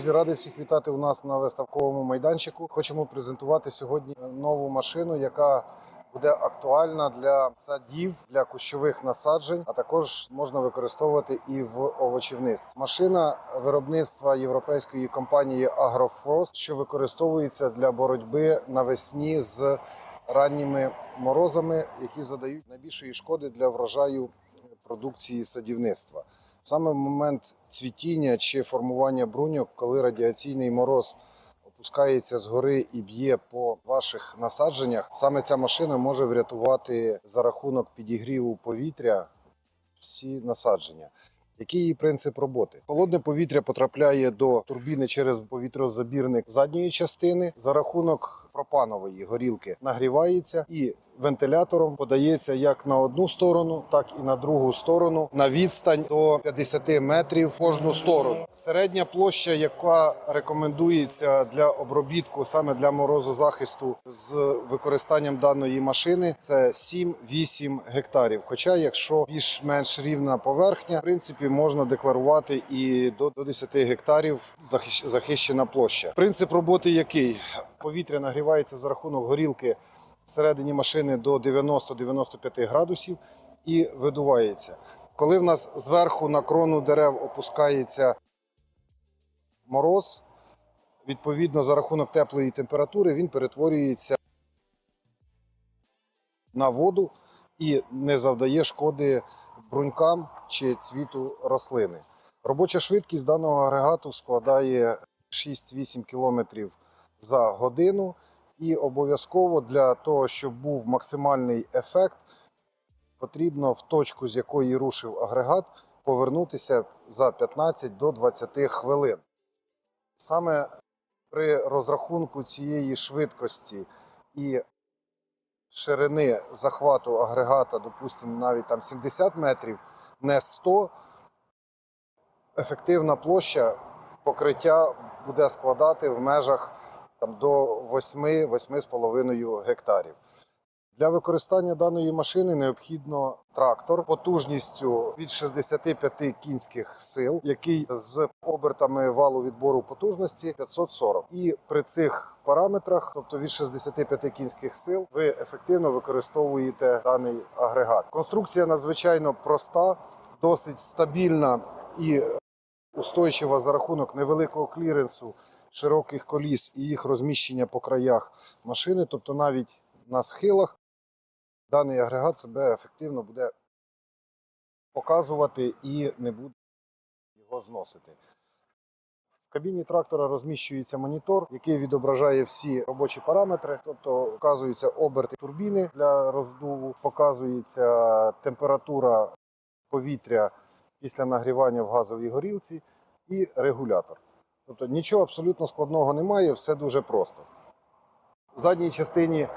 Друзі, радий всіх вітати у нас на виставковому майданчику. Хочемо презентувати сьогодні нову машину, яка буде актуальна для садів, для кущових насаджень, а також можна використовувати і в овочівництві. Машина виробництва європейської компанії Agrofrost, що використовується для боротьби навесні з ранніми морозами, які задають найбільшої шкоди для врожаю продукції садівництва. Саме в момент цвітіння чи формування бруньок, коли радіаційний мороз опускається з гори і б'є по ваших насадженнях, саме ця машина може врятувати за рахунок підігріву повітря всі насадження. Який її принцип роботи? Холодне повітря потрапляє до турбіни через повітрозабірник задньої частини за рахунок пропанової горілки нагрівається і вентилятором подається як на одну сторону, так і на другу сторону на відстань до 50 метрів в кожну сторону. Середня площа, яка рекомендується для обробітку саме для морозозахисту з використанням даної машини, це 7-8 гектарів. Хоча, якщо більш-менш рівна поверхня, в принципі, можна декларувати і до до 10 гектарів захищена площа. Принцип роботи який? Повітря нагрівається за рахунок горілки всередині машини до 90-95 градусів і видувається. Коли в нас зверху на крону дерев опускається мороз, відповідно за рахунок теплої температури він перетворюється на воду і не завдає шкоди брунькам чи цвіту рослини. Робоча швидкість даного агрегату складає 6-8 км за годину. І обов'язково для того, щоб був максимальний ефект, потрібно в точку, з якої рушив агрегат, повернутися за 15 до 20 хвилин. Саме при розрахунку цієї швидкості і ширини захвату агрегата, допустимо, навіть там 70 метрів, не 100, ефективна площа покриття буде складати в межах там, до 8-8,5 гектарів. Для використання даної машини необхідно трактор потужністю від 65 кінських сил, який з обертами валу відбору потужності 540. І при цих параметрах, тобто від 65 кінських сил, ви ефективно використовуєте даний агрегат. Конструкція надзвичайно проста, досить стабільна і устойчива за рахунок невеликого кліренсу широких коліс і їх розміщення по краях машини, тобто навіть на схилах, даний агрегат себе ефективно буде показувати і не буде його зносити. В кабіні трактора розміщується монітор, який відображає всі робочі параметри, тобто вказуються оберти турбіни для роздуву, показується температура повітря після нагрівання в газовій горілці і регулятор. Тобто нічого абсолютно складного немає, все дуже просто. В задній частині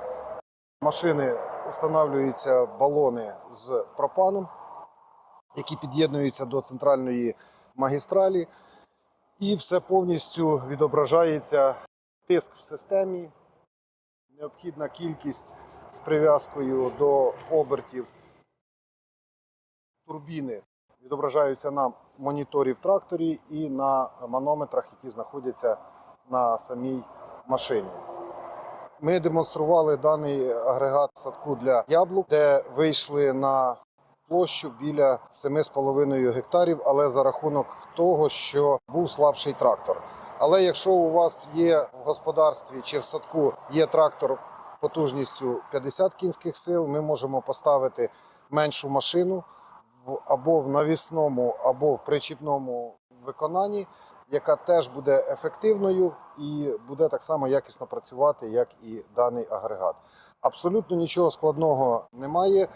машини встановлюються балони з пропаном, які під'єднуються до центральної магістралі, і все повністю відображається. Тиск в системі, необхідна кількість з прив'язкою до обертів. Турбіни відображаються на моніторі в тракторі і на манометрах, які знаходяться на самій машині. Ми демонстрували даний агрегат садку для яблук, де вийшли на площу біля 7,5 гектарів, але за рахунок того, що був слабший трактор. Але якщо у вас є в господарстві чи в садку є трактор потужністю 50 кінських сил, ми можемо поставити меншу машину або в навісному, або в причіпному виконанні, яка теж буде ефективною і буде так само якісно працювати, як і даний агрегат. Абсолютно нічого складного немає,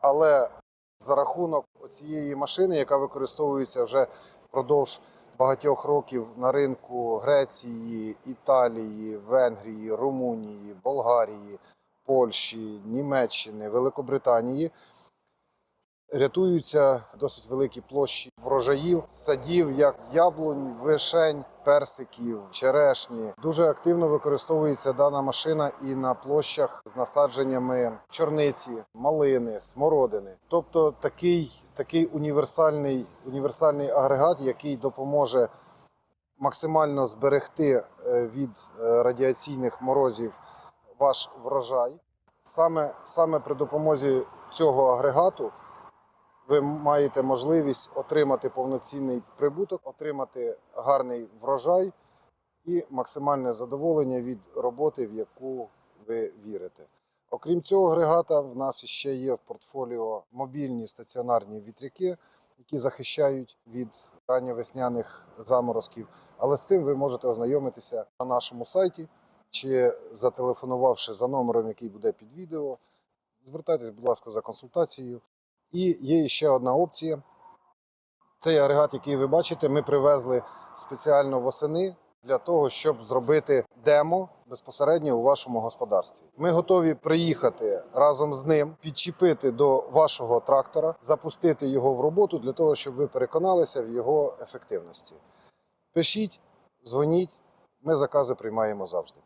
але за рахунок цієї машини, яка використовується вже впродовж багатьох років на ринку Греції, Італії, Венгрії, Румунії, Болгарії, Польщі, Німеччини, Великобританії рятуються досить великі площі врожаїв, садів, як яблунь, вишень, персиків, черешні. Дуже активно використовується дана машина і на площах з насадженнями чорниці, малини, смородини. Тобто такий, такий універсальний, універсальний агрегат, який допоможе максимально зберегти е, від е, радіаційних морозів ваш врожай. Саме, саме при допомозі цього агрегату ви маєте можливість отримати повноцінний прибуток, отримати гарний врожай і максимальне задоволення від роботи, в яку ви вірите. Окрім цього агрегата, в нас ще є в портфоліо мобільні стаціонарні вітряки, які захищають від ранньовесняних заморозків. Але з цим ви можете ознайомитися на нашому сайті чи зателефонувавши за номером, який буде під відео. Звертайтесь, будь ласка, за консультацією. І є ще одна опція. Цей агрегат, який ви бачите, ми привезли спеціально восени для того, щоб зробити демо безпосередньо у вашому господарстві. Ми готові приїхати разом з ним, підчепити до вашого трактора, запустити його в роботу для того, щоб ви переконалися в його ефективності. Пишіть, дзвоніть, ми закази приймаємо завжди.